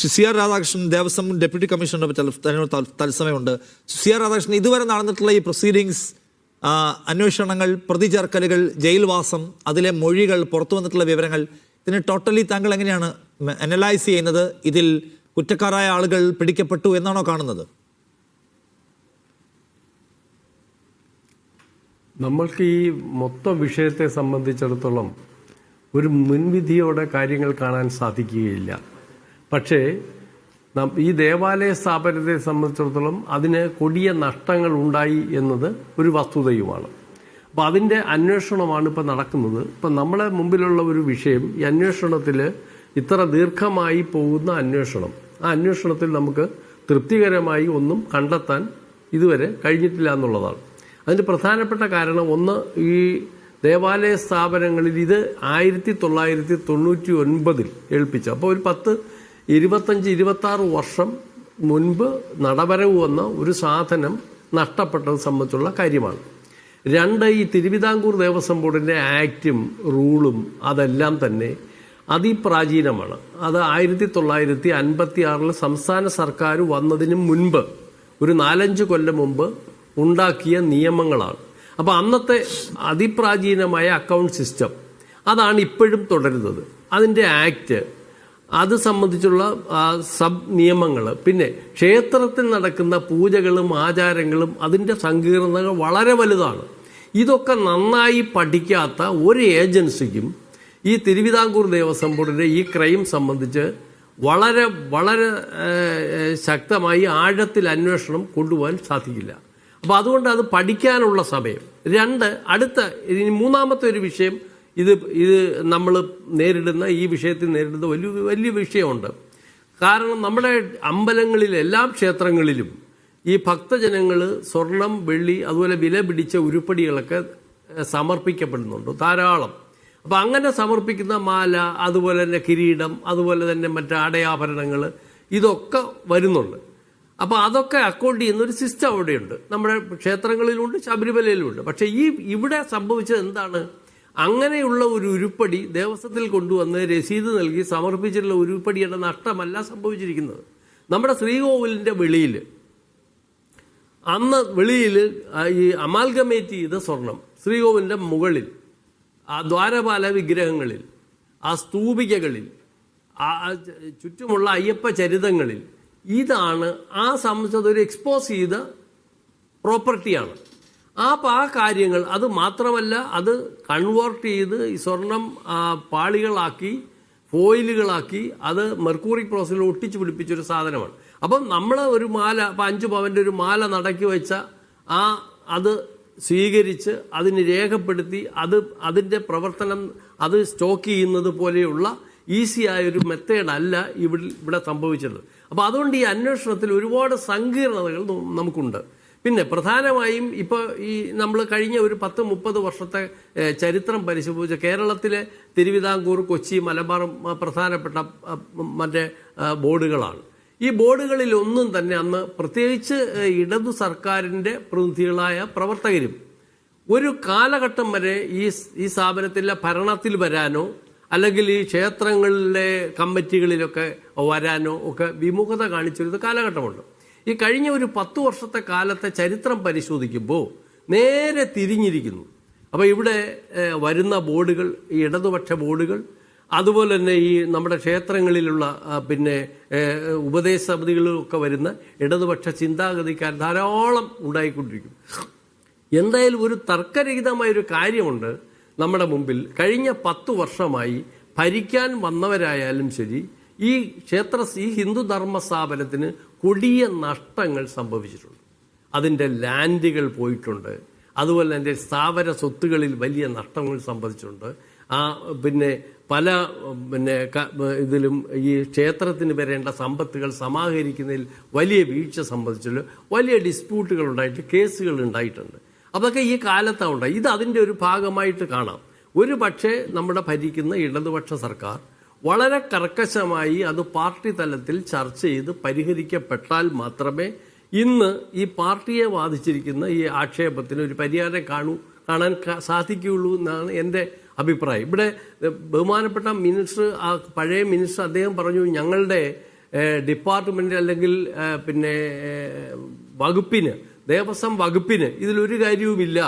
C R Radhakrishnan Devaswom deputy കമ്മീഷണറുടെ തല തത്സമയമുണ്ട്. C R Radhakrishnan ഇതുവരെ നടന്നിട്ടുള്ള ഈ പ്രൊസീഡിങ്സ് അന്വേഷണങ്ങൾ പ്രതി ചേർക്കലുകൾ ജയിൽവാസം അതിലെ മൊഴികൾ പുറത്തു വന്നിട്ടുള്ള വിവരങ്ങൾ ഇതിന് ടോട്ടലി താങ്കൾ എങ്ങനെയാണ് അനലൈസ് ചെയ്യുന്നത്? ഇതിൽ കുറ്റക്കാരായ ആളുകൾ പിടിക്കപ്പെട്ടു എന്നാണോ കാണുന്നത്? നമ്മൾക്ക് ഈ മൊത്തം വിഷയത്തെ സംബന്ധിച്ചിടത്തോളം ഒരു മുൻവിധിയോടെ കാര്യങ്ങൾ കാണാൻ സാധിക്കുകയില്ല. പക്ഷേ ഈ ദേവാലയ സ്ഥാപനത്തെ സംബന്ധിച്ചിടത്തോളം അതിന് കൊടിയ നഷ്ടങ്ങൾ ഉണ്ടായി എന്നത് ഒരു വസ്തുതയുമാണ്. അപ്പോൾ അതിന്റെ അന്വേഷണമാണ് ഇപ്പോൾ നടക്കുന്നത്. ഇപ്പം നമ്മളെ മുമ്പിലുള്ള ഒരു വിഷയം ഈ അന്വേഷണത്തിൽ ഇത്ര ദീർഘമായി പോകുന്ന അന്വേഷണം. ആ അന്വേഷണത്തിൽ നമുക്ക് തൃപ്തികരമായി ഒന്നും കണ്ടെത്താൻ ഇതുവരെ കഴിഞ്ഞിട്ടില്ല എന്നുള്ളതാണ്. അതിന്റെ പ്രധാനപ്പെട്ട കാരണം ഒന്ന് ഈ ദേവാലയ സ്ഥാപനങ്ങളിൽ ഇത് ആയിരത്തി തൊള്ളായിരത്തി തൊണ്ണൂറ്റി ഒൻപതിൽ ഏൽപ്പിച്ചു അപ്പോൾ ഒരു പത്ത് ഇരുപത്തഞ്ച് ഇരുപത്താറ് വർഷം മുൻപ് നടവരവ് വന്ന ഒരു സാധനം നഷ്ടപ്പെട്ടത് സംബന്ധിച്ചുള്ള കാര്യമാണ്. രണ്ട് ഈ തിരുവിതാംകൂർ ദേവസ്വം ബോർഡിന്റെ ആക്റ്റും റൂളും അതെല്ലാം തന്നെ അതിപ്രാചീനമാണ്. അത് ആയിരത്തി തൊള്ളായിരത്തി അൻപത്തി ആറിൽ സംസ്ഥാന സർക്കാർ വന്നതിന് മുൻപ് ഒരു നാലഞ്ച് കൊല്ലം മുമ്പ് ഉണ്ടാക്കിയ നിയമങ്ങളാണ്. അപ്പോൾ അന്നത്തെ അതിപ്രാചീനമായ അക്കൗണ്ട് സിസ്റ്റം അതാണ് ഇപ്പോഴും തുടരുന്നത്. അതിന്റെ ആക്ട് അത് സംബന്ധിച്ചുള്ള സബ് നിയമങ്ങൾ പിന്നെ ക്ഷേത്രത്തിൽ നടക്കുന്ന പൂജകളും ആചാരങ്ങളും അതിന്റെ സങ്കീർണതകൾ വളരെ വലുതാണ്. ഇതൊക്കെ നന്നായി പഠിക്കാത്ത ഒരു ഏജൻസിക്കും ഈ തിരുവിതാംകൂർ ദേവസ്വം ബോർഡിന്റെ ഈ ക്രൈം സംബന്ധിച്ച് വളരെ വളരെ ശക്തമായി ആഴത്തിൽ അന്വേഷണം കൊണ്ടുപോകാൻ സാധിക്കില്ല. അപ്പോൾ അതുകൊണ്ട് അത് പഠിക്കാനുള്ള സമയം. രണ്ട് അടുത്ത ഇനി മൂന്നാമത്തെ ഒരു വിഷയം ഇത് ഇത് നമ്മൾ നേരിടുന്ന ഈ വിഷയത്തിൽ നേരിടുന്ന വലിയ വലിയ വിഷയമുണ്ട്. കാരണം നമ്മുടെ അമ്പലങ്ങളിൽ എല്ലാ ക്ഷേത്രങ്ങളിലും ഈ ഭക്തജനങ്ങൾ സ്വർണം വെള്ളി അതുപോലെ വില പിടിച്ച ഉരുപ്പടികളൊക്കെ സമർപ്പിക്കപ്പെടുന്നുണ്ട് ധാരാളം. അപ്പോൾ അങ്ങനെ സമർപ്പിക്കുന്ന മാല അതുപോലെ തന്നെ കിരീടം അതുപോലെ തന്നെ മറ്റ് അടയാഭരണങ്ങൾ ഇതൊക്കെ വരുന്നുണ്ട്. അപ്പോൾ അതൊക്കെ അക്കൗണ്ട് ചെയ്യുന്ന ഒരു സിസ്റ്റം അവിടെയുണ്ട്. നമ്മുടെ ക്ഷേത്രങ്ങളിലുണ്ട് ശബരിമലയിലുമുണ്ട് പക്ഷേ ഈ ഇവിടെ സംഭവിച്ചത് എന്താണ്? അങ്ങനെയുള്ള ഒരു ഉരുപ്പടി ദേവസ്വത്തിൽ കൊണ്ടുവന്ന് രസീത് നൽകി സമർപ്പിച്ചിട്ടുള്ള ഉരുപ്പടിയുടെ നഷ്ടമല്ല സംഭവിച്ചിരിക്കുന്നത്. നമ്മുടെ ശ്രീകോവിലിന്റെ വെളിയിൽ അന്ന് വെളിയിൽ ഈ അമാൽഗമേറ്റ് ചെയ്ത സ്വർണം ശ്രീകോവിലിന്റെ മുകളിൽ ആ ദ്വാരപാല വിഗ്രഹങ്ങളിൽ ആ സ്തൂപികകളിൽ ആ ചുറ്റുമുള്ള അയ്യപ്പ ചരിതങ്ങളിൽ ഇതാണ് ആ സംബന്ധിച്ചത് ഒരു എക്സ്പോസ് ചെയ്ത പ്രോപ്പർട്ടിയാണ് അപ്പോൾ ആ കാര്യങ്ങൾ അത് മാത്രമല്ല അത് കൺവേർട്ട് ചെയ്ത് ഈ സ്വർണം പാളികളാക്കി ഫോയിലുകളാക്കി അത് മെർക്കൂറി പ്രോസസ്സിൽ ഒട്ടിച്ച് പിടിപ്പിച്ചൊരു സാധനമാണ്. അപ്പം നമ്മൾ ഒരു മാല ഇപ്പം അഞ്ച് പവന്റെ ഒരു മാല നടക്കി വെച്ച ആ അത് സ്വീകരിച്ച് അതിന് രേഖപ്പെടുത്തി അത് അതിന്റെ പ്രവർത്തനം അത് സ്റ്റോക്ക് ചെയ്യുന്നത് പോലെയുള്ള ഈസി ആയ ഒരു മെത്തേഡ് അല്ല ഇവിടെ ഇവിടെ സംഭവിച്ചത്. അപ്പോൾ അതുകൊണ്ട് ഈ അന്വേഷണത്തിൽ ഒരുപാട് സങ്കീർണതകൾ നമുക്കുണ്ട്. പിന്നെ പ്രധാനമായും ഇപ്പോൾ ഈ നമ്മൾ കഴിഞ്ഞ ഒരു പത്ത് മുപ്പത് വർഷത്തെ ചരിത്രം പരിശോധിച്ച കേരളത്തിലെ തിരുവിതാംകൂർ കൊച്ചി മലബാർ പ്രധാനപ്പെട്ട മറ്റേ ബോർഡുകളാണ്. ഈ ബോർഡുകളിൽ ഒന്നും തന്നെ അന്ന് പ്രത്യേകിച്ച് ഇടതു സർക്കാരിന്റെ പ്രതിനിധികളായ പ്രവർത്തകരും ഒരു കാലഘട്ടം വരെ ഈ ഈ സ്ഥാപനത്തിലെ ഭരണത്തിൽ വരാനോ അല്ലെങ്കിൽ ഈ ക്ഷേത്രങ്ങളിലെ കമ്മിറ്റികളിലൊക്കെ വരാനോ ഒക്കെ വിമുഖത കാണിച്ചൊരു കാലഘട്ടമുണ്ട്. ഈ കഴിഞ്ഞ ഒരു പത്ത് വർഷത്തെ കാലത്തെ ചരിത്രം പരിശോധിക്കുമ്പോൾ നേരെ തിരിഞ്ഞിരിക്കുന്നു. അപ്പോൾ ഇവിടെ വരുന്ന ബോർഡുകൾ ഈ ഇടതുപക്ഷ ബോർഡുകൾ അതുപോലെ തന്നെ ഈ നമ്മുടെ ക്ഷേത്രങ്ങളിലുള്ള പിന്നെ ഉപദേശ സമിതികളിലൊക്കെ വരുന്ന ഇടതുപക്ഷ ചിന്താഗതിക്കാർ ധാരാളം ഉണ്ടായിക്കൊണ്ടിരിക്കും. എന്തായാലും ഒരു തർക്കരഹിതമായ ഒരു കാര്യമുണ്ട് നമ്മുടെ മുമ്പിൽ. കഴിഞ്ഞ പത്തു വർഷമായി ഭരിക്കാൻ വന്നവരായാലും ശരി ഈ ക്ഷേത്ര ഈ ഹിന്ദു ധർമ്മ സ്ഥാപനത്തിന് കൊടിയ നഷ്ടങ്ങൾ സംഭവിച്ചിട്ടുണ്ട്. അതിന്റെ ലാൻഡുകൾ പോയിട്ടുണ്ട്. അതുപോലെ തന്നെ സ്ഥാപന സ്വത്തുകളിൽ വലിയ നഷ്ടങ്ങൾ സംഭവിച്ചിട്ടുണ്ട്. ആ പിന്നെ പല പിന്നെ ഇതിലും ഈ ക്ഷേത്രത്തിന് വരേണ്ട സമ്പത്തുകൾ സമാഹരിക്കുന്നതിൽ വലിയ വീഴ്ച സംബന്ധിച്ചുള്ള വലിയ ഡിസ്പ്യൂട്ടുകൾ ഉണ്ടായിട്ട് കേസുകൾ ഉണ്ടായിട്ടുണ്ട്. അതൊക്കെ ഈ കാലത്താണ് ഉണ്ടായി ഇത് അതിന്റെ ഒരു ഭാഗമായിട്ട് കാണാം. ഒരു പക്ഷേ നമ്മുടെ ഭരിക്കുന്ന ഇടതുപക്ഷ സർക്കാർ വളരെ കർക്കശമായി അത് പാർട്ടി തലത്തിൽ ചർച്ച ചെയ്ത് പരിഹരിക്കപ്പെട്ടാൽ മാത്രമേ ഇന്ന് ഈ പാർട്ടിയെ ബാധിച്ചിരിക്കുന്ന ഈ ആക്ഷേപത്തിന് ഒരു പരിഹാരം കാണൂ കാണാൻ സാധിക്കുകയുള്ളൂ എന്നാണ് എന്റെ അഭിപ്രായം. ഇവിടെ ബഹുമാനപ്പെട്ട മിനിസ്റ്റർ ആ പഴയ മിനിസ്റ്റർ അദ്ദേഹം പറഞ്ഞു ഞങ്ങളുടെ ഡിപ്പാർട്ട്മെന്റ് അല്ലെങ്കിൽ പിന്നെ വകുപ്പിന് ദേവസ്വം വകുപ്പിന് ഇതിലൊരു കാര്യവുമില്ല.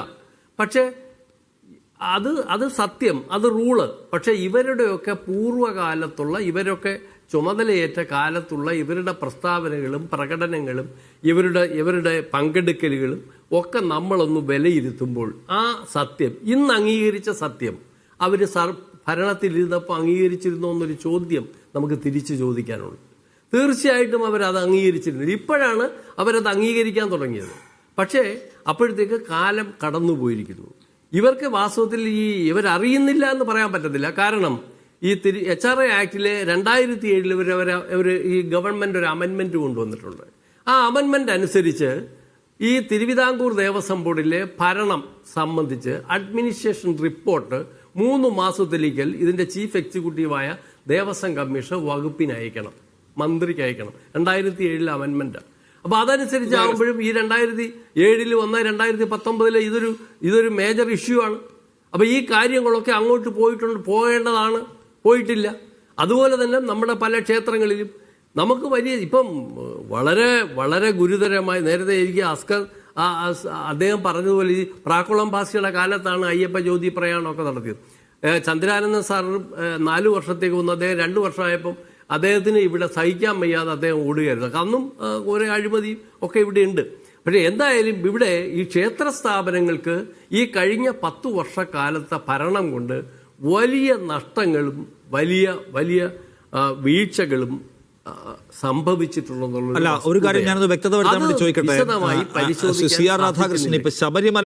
പക്ഷേ അത് അത് സത്യം അത് റൂൾ. പക്ഷെ ഇവരുടെയൊക്കെ പൂർവകാലത്തുള്ള ഇവരൊക്കെ ചുമതലയേറ്റ കാലത്തുള്ള ഇവരുടെ പ്രസ്താവനകളും പ്രകടനങ്ങളും ഇവരുടെ ഇവരുടെ പങ്കെടുക്കലുകളും ഒക്കെ നമ്മളൊന്ന് വിലയിരുത്തുമ്പോൾ ആ സത്യം ഇന്ന് അംഗീകരിച്ച സത്യം അവർ സർ ഭരണത്തിലിരുന്നപ്പോൾ അംഗീകരിച്ചിരുന്നോ എന്നൊരു ചോദ്യം നമുക്ക് തിരിച്ചു ചോദിക്കാനുള്ളൂ. തീർച്ചയായിട്ടും അവരത് അംഗീകരിച്ചിരുന്നില്ല ഇപ്പോഴാണ് അവരത് അംഗീകരിക്കാൻ തുടങ്ങിയത്. പക്ഷേ അപ്പോഴത്തേക്ക് കാലം കടന്നുപോയിരിക്കുന്നു. ഇവർക്ക് വാസ്തവത്തിൽ ഈ ഇവരറിയുന്നില്ല എന്ന് പറയാൻ പറ്റത്തില്ല. കാരണം ഈ തിരി എച്ച് ആർ ഐ ആക്ടിലെ രണ്ടായിരത്തി ഏഴിൽ ഇവർ അവർ ഈ ഗവൺമെന്റ് ഒരു അമെൻമെന്റ് കൊണ്ടുവന്നിട്ടുണ്ട്. ആ അമെൻമെന്റ് അനുസരിച്ച് ഈ തിരുവിതാംകൂർ ദേവസ്വം ബോർഡിലെ ഭരണം സംബന്ധിച്ച് അഡ്മിനിസ്ട്രേഷൻ റിപ്പോർട്ട് മൂന്ന് മാസത്തിലേക്കൽ ഇതിന്റെ ചീഫ് എക്സിക്യൂട്ടീവായ ദേവസ്വം കമ്മീഷൻ വകുപ്പിന് അയക്കണം. മന്ത്രിക്ക് അയക്കണം. രണ്ടായിരത്തി ഏഴിലെ അമെൻമെന്റ് അപ്പൊ അതനുസരിച്ച് ആകുമ്പോഴും ഈ രണ്ടായിരത്തി ഏഴിൽ വന്ന രണ്ടായിരത്തി പത്തൊമ്പതിലെ ഇതൊരു ഇതൊരു മേജർ ഇഷ്യൂ ആണ്. അപ്പൊ ഈ കാര്യങ്ങളൊക്കെ അങ്ങോട്ട് പോയിട്ടുണ്ട്. പോകേണ്ടതാണ്. പോയിട്ടില്ല. അതുപോലെ തന്നെ നമ്മുടെ പല ക്ഷേത്രങ്ങളിലും നമുക്ക് വലിയ ഇപ്പം വളരെ വളരെ ഗുരുതരമായി നേരത്തെ എനിക്ക് അസ്കർ അദ്ദേഹം പറഞ്ഞതുപോലെ ഈ പ്രാക്കുളം ഭാസിയുടെ കാലത്താണ് അയ്യപ്പ ജ്യോതി പ്രയാണമൊക്കെ നടത്തിയത്. ചന്ദ്രാനന്ദ സാർ നാല് വർഷത്തേക്ക് വന്നു. അദ്ദേഹം രണ്ട് വർഷമായപ്പം അദ്ദേഹത്തിന് ഇവിടെ സഹിക്കാൻ വയ്യാതെ അദ്ദേഹം ഓടുകയായിരുന്നു. അന്നും ആ, ഒരു അഴിമതിയും ഒക്കെ ഇവിടെ ഉണ്ട്. പക്ഷേ എന്തായാലും ഇവിടെ ഈ ക്ഷേത്ര സ്ഥാപനങ്ങൾക്ക് ഈ കഴിഞ്ഞ പത്തു വർഷക്കാലത്തെ ഭരണം കൊണ്ട് വലിയ നഷ്ടങ്ങളും വലിയ വലിയ വീഴ്ചകളും സംഭവിച്ചിട്ടുള്ളതെന്നുള്ള ഒരു കാര്യം ഞാനത് വ്യക്തത വരുത്താൻ വേണ്ടി ചോദിക്കട്ടെ? സി ആർ രാധാകൃഷ്ണൻ ഇപ്പൊ ശബരിമല